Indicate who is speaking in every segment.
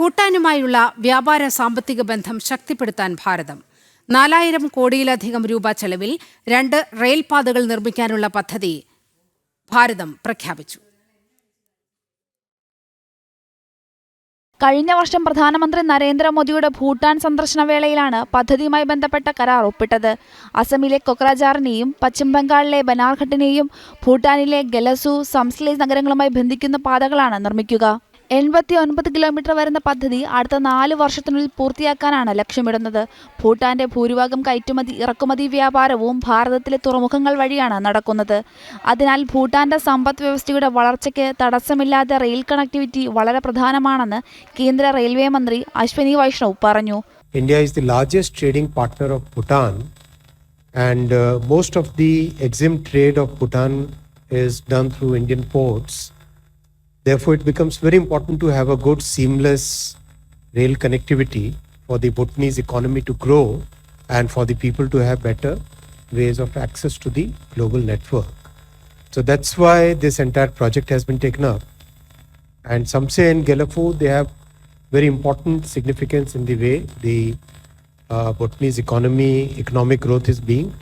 Speaker 1: ഭൂട്ടാനുമായുള്ള വ്യാപാര സാമ്പത്തിക ബന്ധം ശക്തിപ്പെടുത്താൻ ഭാരതം. നാലായിരം കോടിയിലധികം രൂപ ചെലവിൽ രണ്ട് റെയിൽപാതകൾ നിർമ്മിക്കാനുള്ള പദ്ധതി ഭാരതം പ്രഖ്യാപിച്ചു.
Speaker 2: കഴിഞ്ഞ വർഷം പ്രധാനമന്ത്രി നരേന്ദ്രമോദിയുടെ ഭൂട്ടാൻ സന്ദർശന വേളയിലാണ് പദ്ധതിയുമായി ബന്ധപ്പെട്ട കരാർ ഒപ്പിട്ടത്. അസമിലെ കൊക്രാജാറിനെയും പശ്ചിമ ബംഗാളിലെ ബനാർഘട്ടിനെയും ഭൂട്ടാനിലെ ഗലസു സംസ്ലേ നഗരങ്ങളുമായി ബന്ധിക്കുന്ന പാതകളാണ് നിർമ്മിക്കുക. എൺപത്തി ഒൻപത് കിലോമീറ്റർ വരുന്ന പദ്ധതി അടുത്ത നാല് വർഷത്തിനുള്ളിൽ പൂർത്തിയാക്കാനാണ് ലക്ഷ്യമിടുന്നത്. ഭൂട്ടാന്റെ ഭൂരിഭാഗം കയറ്റുമതി ഇറക്കുമതി വ്യാപാരവും ഭാരതത്തിലെ തുറമുഖങ്ങൾ വഴിയാണ് നടക്കുന്നത്. അതിനാൽ ഭൂട്ടാന്റെ സമ്പദ് വ്യവസ്ഥയുടെ വളർച്ചയ്ക്ക് തടസ്സമില്ലാത്ത റെയിൽ കണക്ടിവിറ്റി വളരെ പ്രധാനമാണെന്ന് കേന്ദ്ര റെയിൽവേ മന്ത്രി അശ്വനി വൈഷ്ണവ് പറഞ്ഞു.
Speaker 3: India is the largest trading partner of Bhutan, and most most of the trade of Bhutan is done through Indian ports. Therefore, it becomes very important to have a good, seamless rail connectivity for the Bhutanese economy to grow and for the people to have better ways of access to the global network. So that's why this entire project has been taken up. And some say in Gelafu they have very important significance in the way the uh, Bhutanese economy, economic growth is being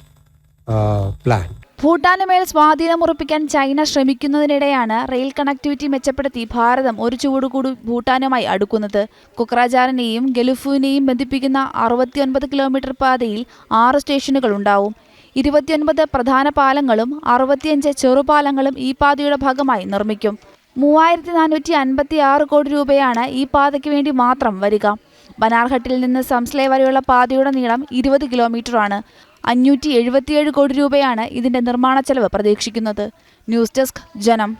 Speaker 3: uh, planned.
Speaker 2: ഭൂട്ടാന് മേൽ സ്വാധീനമുറപ്പിക്കാൻ China ശ്രമിക്കുന്നതിനിടെയാണ് rail connectivity മെച്ചപ്പെടുത്തി ഭാരതം ഒരു ചുവടുകൂടി ഭൂട്ടാനുമായി അടുക്കുന്നത്. കുക്രാജാറിനെയും ഗലുഫുവിനെയും ബന്ധിപ്പിക്കുന്ന അറുപത്തിയൊൻപത് kilometre പാതയിൽ ആറ് സ്റ്റേഷനുകൾ ഉണ്ടാവും. ഇരുപത്തിയൊൻപത് പ്രധാന പാലങ്ങളും അറുപത്തിയഞ്ച് ചെറുപാലങ്ങളും ഈ പാതയുടെ ഭാഗമായി നിർമ്മിക്കും. മൂവായിരത്തി നാനൂറ്റി അൻപത്തി ആറ് കോടി രൂപയാണ് ഈ പാതയ്ക്ക് വേണ്ടി മാത്രം വരിക. ബനാർഘട്ടിൽ നിന്ന് സംസ്ലേ വരെയുള്ള പാതയുടെ നീളം ഇരുപത് കിലോമീറ്ററാണ്. അഞ്ഞൂറ്റി എഴുപത്തിയേഴ് കോടി രൂപയാണ് ഇതിന്റെ നിർമ്മാണ ചെലവ് പ്രതീക്ഷിക്കുന്നത്. ന്യൂസ് ഡെസ്ക് ജനം.